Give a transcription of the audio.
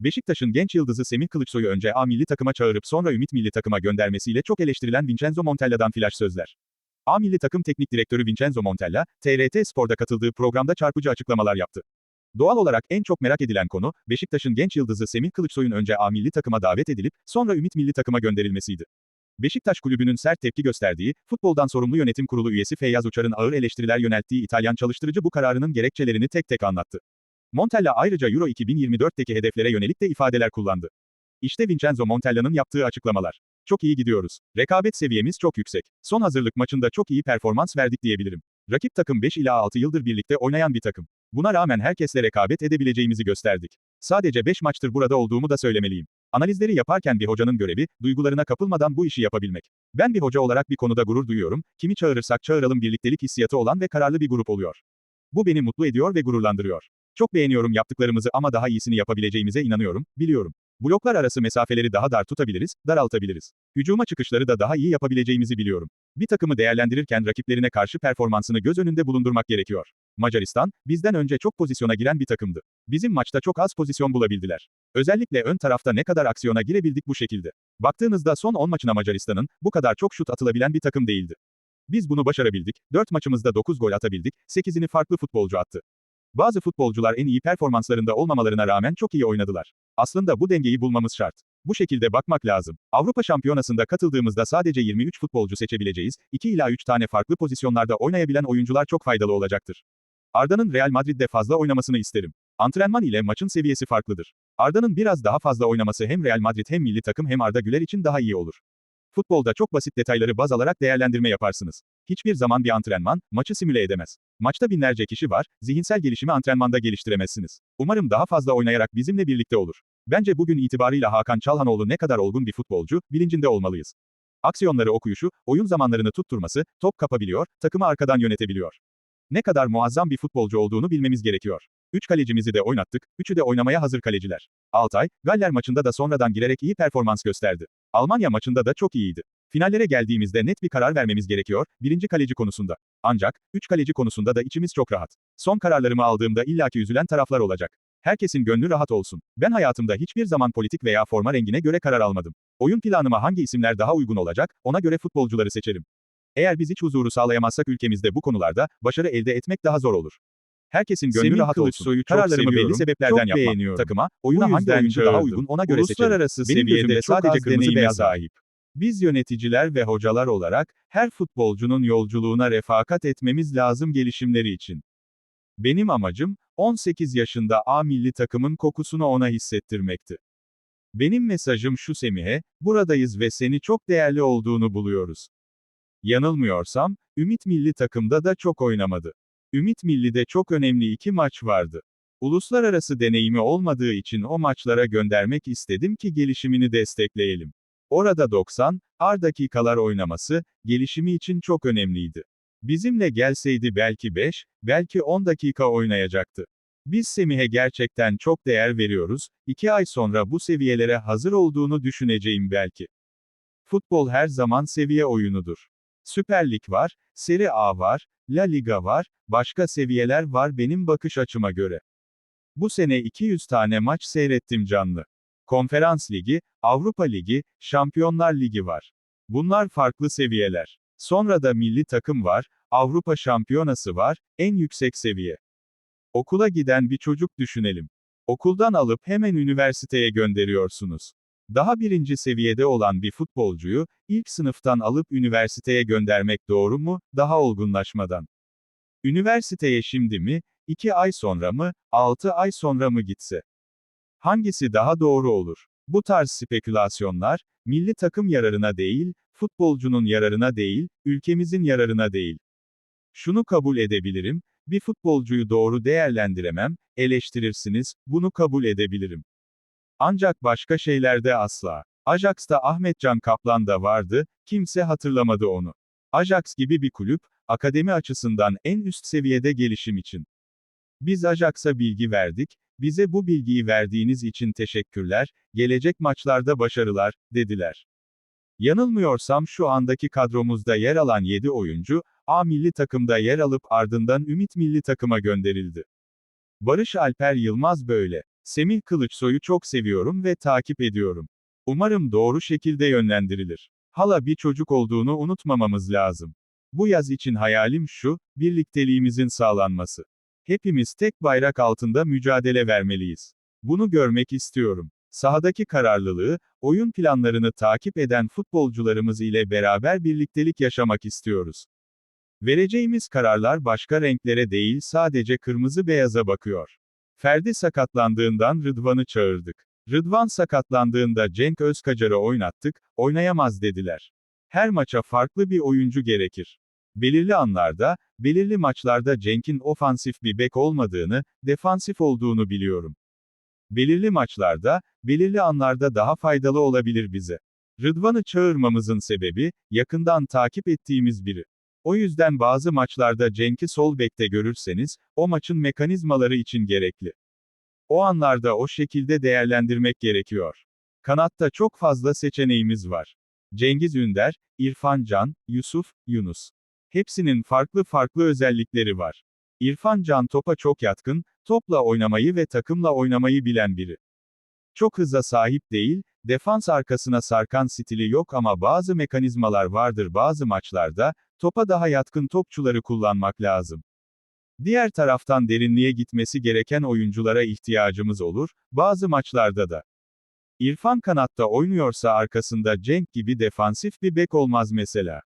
Beşiktaş'ın genç yıldızı Semih Kılıçsoy'u önce A milli takıma çağırıp sonra Ümit milli takıma göndermesiyle çok eleştirilen Vincenzo Montella'dan flash sözler. A milli takım teknik direktörü Vincenzo Montella, TRT Spor'da katıldığı programda çarpıcı açıklamalar yaptı. Doğal olarak en çok merak edilen konu, Beşiktaş'ın genç yıldızı Semih Kılıçsoy'un önce A milli takıma davet edilip, sonra Ümit milli takıma gönderilmesiydi. Beşiktaş kulübünün sert tepki gösterdiği, futboldan sorumlu yönetim kurulu üyesi Feyyaz Uçar'ın ağır eleştiriler yönelttiği İtalyan çalıştırıcı bu kararının gerekçelerini tek tek anlattı. Montella ayrıca Euro 2024'teki hedeflere yönelik de ifadeler kullandı. İşte Vincenzo Montella'nın yaptığı açıklamalar. Çok iyi gidiyoruz. Rekabet seviyemiz çok yüksek. Son hazırlık maçında çok iyi performans verdik diyebilirim. Rakip takım 5 ila 6 yıldır birlikte oynayan bir takım. Buna rağmen herkesle rekabet edebileceğimizi gösterdik. Sadece 5 maçtır burada olduğumu da söylemeliyim. Analizleri yaparken bir hocanın görevi, duygularına kapılmadan bu işi yapabilmek. Ben bir hoca olarak bir konuda gurur duyuyorum, kimi çağırırsak çağıralım birliktelik hissiyatı olan ve kararlı bir grup oluyor. Bu beni mutlu ediyor ve gururlandırıyor. Çok beğeniyorum yaptıklarımızı ama daha iyisini yapabileceğimize inanıyorum, biliyorum. Bloklar arası mesafeleri daha dar tutabiliriz, daraltabiliriz. Hücuma çıkışları da daha iyi yapabileceğimizi biliyorum. Bir takımı değerlendirirken rakiplerine karşı performansını göz önünde bulundurmak gerekiyor. Macaristan, bizden önce çok pozisyona giren bir takımdı. Bizim maçta çok az pozisyon bulabildiler. Özellikle ön tarafta ne kadar aksiyona girebildik bu şekilde. Baktığınızda son 10 maçına Macaristan'ın, bu kadar çok şut atılabilen bir takım değildi. Biz bunu başarabildik, 4 maçımızda 9 gol atabildik, 8'ini farklı futbolcu attı. Bazı futbolcular en iyi performanslarında olmamalarına rağmen çok iyi oynadılar. Aslında bu dengeyi bulmamız şart. Bu şekilde bakmak lazım. Avrupa Şampiyonası'nda katıldığımızda sadece 23 futbolcu seçebileceğiz, 2 ila 3 tane farklı pozisyonlarda oynayabilen oyuncular çok faydalı olacaktır. Arda'nın Real Madrid'de fazla oynamasını isterim. Antrenman ile maçın seviyesi farklıdır. Arda'nın biraz daha fazla oynaması hem Real Madrid hem milli takım hem Arda Güler için daha iyi olur. Futbolda çok basit detayları baz alarak değerlendirme yaparsınız. Hiçbir zaman bir antrenman, maçı simüle edemez. Maçta binlerce kişi var, zihinsel gelişimi antrenmanda geliştiremezsiniz. Umarım daha fazla oynayarak bizimle birlikte olur. Bence bugün itibarıyla Hakan Çalhanoğlu ne kadar olgun bir futbolcu, bilincinde olmalıyız. Aksiyonları okuyuşu, oyun zamanlarını tutturması, top kapabiliyor, takımı arkadan yönetebiliyor. Ne kadar muazzam bir futbolcu olduğunu bilmemiz gerekiyor. Üç kalecimizi de oynattık, üçü de oynamaya hazır kaleciler. Altay, Galler maçında da sonradan girerek iyi performans gösterdi. Almanya maçında da çok iyiydi. Finallere geldiğimizde net bir karar vermemiz gerekiyor, birinci kaleci konusunda. Ancak, üç kaleci konusunda da içimiz çok rahat. Son kararlarımı aldığımda illaki üzülen taraflar olacak. Herkesin gönlü rahat olsun. Ben hayatımda hiçbir zaman politik veya forma rengine göre karar almadım. Oyun planıma hangi isimler daha uygun olacak, ona göre futbolcuları seçerim. Eğer biz iç huzuru sağlayamazsak ülkemizde bu konularda, başarı elde etmek daha zor olur. Herkesin gönlü Semih rahat olsun. Kılıçsoy'u çok Kararlarımı belli sebeplerden çok yapmam. Takıma, oyuna hangi oyuncu daha uygun ona göre seçerim. Uluslararası Benim seviyede gözümde sadece kırmızı beyaz sahip. Biz yöneticiler ve hocalar olarak, her futbolcunun yolculuğuna refakat etmemiz lazım gelişimleri için. Benim amacım, 18 yaşında A milli takımın kokusunu ona hissettirmekti. Benim mesajım şu Semih'e, buradayız ve seni çok değerli olduğunu buluyoruz. Yanılmıyorsam, Ümit milli takımda da çok oynamadı. Ümit Milli'de çok önemli iki maç vardı. Uluslararası deneyimi olmadığı için o maçlara göndermek istedim ki gelişimini destekleyelim. Orada 90, ar dakikalar oynaması, gelişimi için çok önemliydi. Bizimle gelseydi belki 5, belki 10 dakika oynayacaktı. Biz Semih'e gerçekten çok değer veriyoruz, 2 ay sonra bu seviyelere hazır olduğunu düşüneceğim belki. Futbol her zaman seviye oyunudur. Süper Lig var, Serie A var, La Liga var, başka seviyeler var benim bakış açıma göre. Bu sene 200 tane maç seyrettim canlı. Konferans Ligi, Avrupa Ligi, Şampiyonlar Ligi var. Bunlar farklı seviyeler. Sonra da milli takım var, Avrupa Şampiyonası var, en yüksek seviye. Okula giden bir çocuk düşünelim. Okuldan alıp hemen üniversiteye gönderiyorsunuz. Daha birinci seviyede olan bir futbolcuyu, ilk sınıftan alıp üniversiteye göndermek doğru mu, daha olgunlaşmadan? Üniversiteye şimdi mi, 2 ay sonra mı, 6 ay sonra mı gitse? Hangisi daha doğru olur? Bu tarz spekülasyonlar, milli takım yararına değil, futbolcunun yararına değil, ülkemizin yararına değil. Şunu kabul edebilirim, bir futbolcuyu doğru değerlendiremem, eleştirirsiniz, bunu kabul edebilirim. Ancak başka şeylerde asla. Ajax'ta Ahmetcan Kaplan da vardı, kimse hatırlamadı onu. Ajax gibi bir kulüp, akademi açısından en üst seviyede gelişim için. Biz Ajax'a bilgi verdik, bize bu bilgiyi verdiğiniz için teşekkürler, gelecek maçlarda başarılar, dediler. Yanılmıyorsam şu andaki kadromuzda yer alan 7 oyuncu, A milli takımda yer alıp ardından Ümit milli takıma gönderildi. Barış Alper Yılmaz böyle. Semih Kılıçsoy'u çok seviyorum ve takip ediyorum. Umarım doğru şekilde yönlendirilir. Hala bir çocuk olduğunu unutmamamız lazım. Bu yaz için hayalim şu, birlikteliğimizin sağlanması. Hepimiz tek bayrak altında mücadele vermeliyiz. Bunu görmek istiyorum. Sahadaki kararlılığı, oyun planlarını takip eden futbolcularımız ile beraber birliktelik yaşamak istiyoruz. Vereceğimiz kararlar başka renklere değil sadece kırmızı beyaza bakıyor. Ferdi sakatlandığından Rıdvan'ı çağırdık. Rıdvan sakatlandığında Cenk Özkacar'ı oynattık, oynayamaz dediler. Her maça farklı bir oyuncu gerekir. Belirli anlarda, belirli maçlarda Cenk'in ofansif bir bek olmadığını, defansif olduğunu biliyorum. Belirli maçlarda, belirli anlarda daha faydalı olabilir bize. Rıdvan'ı çağırmamızın sebebi, yakından takip ettiğimiz biri. O yüzden bazı maçlarda Cenk'i sol bekte görürseniz, o maçın mekanizmaları için gerekli. O anlarda o şekilde değerlendirmek gerekiyor. Kanatta çok fazla seçeneğimiz var. Cengiz Ünder, İrfan Can, Yusuf, Yunus. Hepsinin farklı farklı özellikleri var. İrfan Can topa çok yatkın, topla oynamayı ve takımla oynamayı bilen biri. Çok hıza sahip değil, defans arkasına sarkan stili yok ama bazı mekanizmalar vardır bazı maçlarda, topa daha yatkın topçuları kullanmak lazım. Diğer taraftan derinliğe gitmesi gereken oyunculara ihtiyacımız olur, bazı maçlarda da. İrfan kanatta oynuyorsa arkasında Cenk gibi defansif bir bek olmaz mesela.